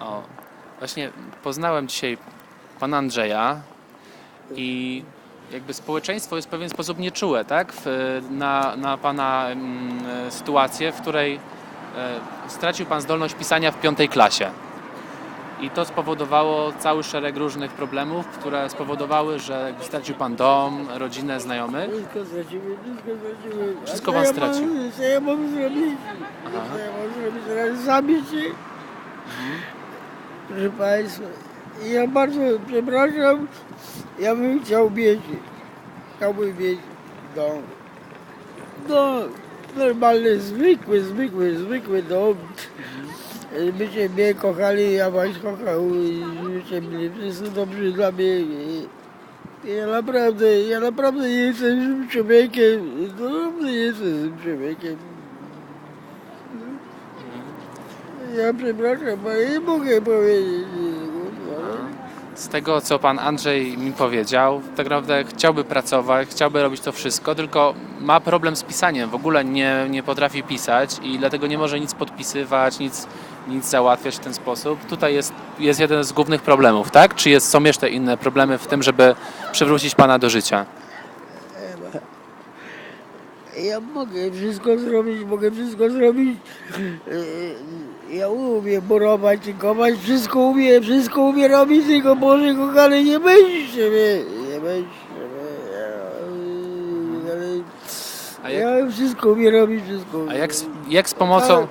O, właśnie poznałem dzisiaj pana Andrzeja i jakby społeczeństwo jest w pewien sposób nieczułe, tak? W, na, na pana mm, sytuację, w której e, stracił pan zdolność pisania w piątej klasie. I to spowodowało cały szereg różnych problemów, które spowodowały, że stracił pan dom, rodzinę, znajomych. Wszystko straciły, wszystko Wszystko pan stracił. Co ja mam zrobić? Co ja mam zrobić? Zabić się? Proszę Państwa, ja bardzo przepraszam, ja bym chciał mieć, chciałbym mieć dom. No, normalny, zwykły, zwykły, zwykły dom. Byście mnie kochali, ja was kochał i żebyście byli wszyscy dobrzy dla mnie. Ja naprawdę, ja naprawdę nie jestem złym człowiekiem, naprawdę nie jestem złym człowiekiem. Ja przepraszam, bo nie mogę powiedzieć. ale Z tego, co pan Andrzej mi powiedział, tak naprawdę chciałby pracować, chciałby robić to wszystko, tylko ma problem z pisaniem. W ogóle nie, nie potrafi pisać i dlatego nie może nic podpisywać, nic, nic załatwiać w ten sposób. Tutaj jest, jest jeden z głównych problemów, tak? Czy jest, są jeszcze inne problemy w tym, żeby przywrócić pana do życia? Ja mogę wszystko zrobić, mogę wszystko zrobić. Ja umiem borować, kopać, wszystko umiem, wszystko umiem robić, tylko Boże kochany, nie myślcie mnie, nie myślcie mnie. Ja, ale A jak, ja wszystko umiem robić, wszystko umiem. a jak, z, jak z pomocą...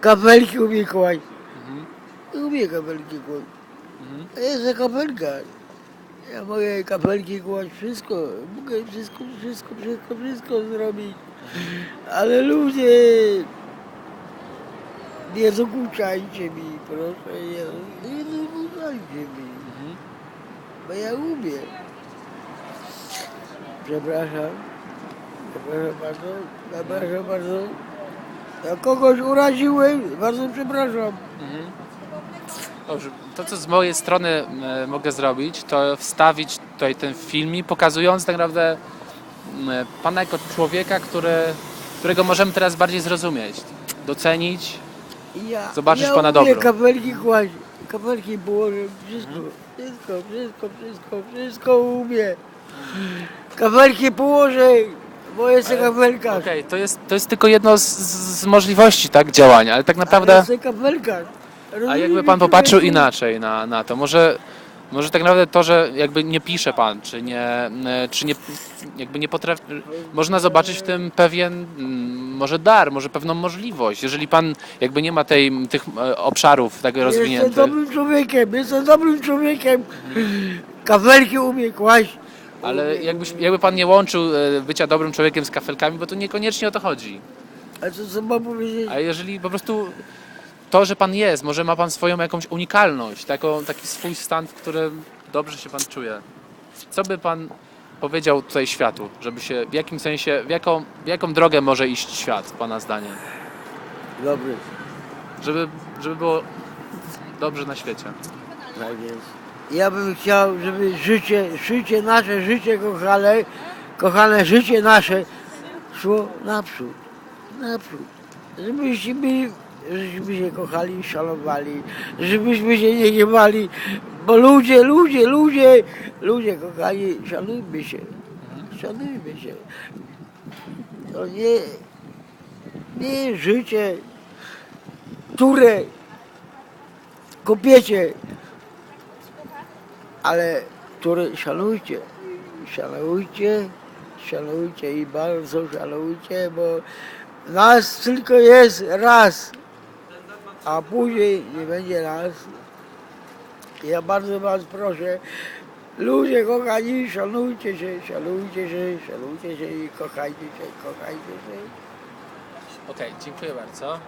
Kapelki umie kłaść. Mhm. Umie kapelki kłaść. Mhm. Jest kapelka. Ja mogę kapelki kłaść, wszystko. Mogę wszystko, wszystko, wszystko, wszystko zrobić. Ale ludzie, nie dokuczajcie mi, proszę. Nie, nie mi. Bo ja umiem. Przepraszam. Przepraszam bardzo. Przepraszam bardzo. Ja kogoś uraziłem, bardzo przepraszam. Mhm. Dobrze, to co z mojej strony mogę zrobić, to wstawić tutaj ten filmik, pokazując tak naprawdę Pana jako człowieka, który, którego możemy teraz bardziej zrozumieć, docenić. I Ja, Zobaczysz ja pana dobro. kapelki kłaść, kapelki położę, wszystko, wszystko, wszystko, wszystko, wszystko umiem. Kapelki położę, bo jestem kapelkarz. Okej, to, jest, to jest tylko jedno z, z możliwości tak, działania, ale tak Ale naprawdę, jestem kapelkarz. A jakby Pan popatrzył inaczej na, na to, może, może tak naprawdę to, że jakby nie pisze Pan, czy nie, czy nie, jakby nie potrafi, można zobaczyć w tym pewien mm, może dar, może pewną możliwość, jeżeli Pan jakby nie ma tej, tych e, obszarów tak Jestem rozwiniętych. dobrym człowiekiem, jestem dobrym człowiekiem. Kapelki umiem kłaść. Ale umiem. jakby pan nie łączył e, bycia dobrym człowiekiem z kafelkami, bo to niekoniecznie o to chodzi. A co, co mam powiedzieć? A jeżeli po prostu to, że pan jest, może ma pan swoją jakąś unikalność, taką, taki swój stan, w którym dobrze się pan czuje. Co by pan powiedział tutaj światu, żeby się, w jakim sensie, w jaką, w jaką drogę może iść świat, pana zdaniem? Dobry, Żeby, żeby było dobrze na świecie. tak jest. Ja bym chciał, żeby życie, życie nasze, życie kochane, kochane życie nasze szło naprzód, naprzód. Żebyśmy, byli- żebyśmy się kochali, szanowali, żebyśmy się nie gniewali, bo ludzie, ludzie, ludzie, ludzie kochani, szanujmy się, szanujmy się. To nie, nie życie, które kopiecie, ale które szanujcie, szanujcie, szanujcie i bardzo szanujcie, bo nas tylko jest raz, a później nie będzie nas. Ja bardzo was proszę, ludzie kochani, szanujcie się, szanujcie się, szanujcie się i kochajcie się, kochajcie się. Okej, dziękuję bardzo.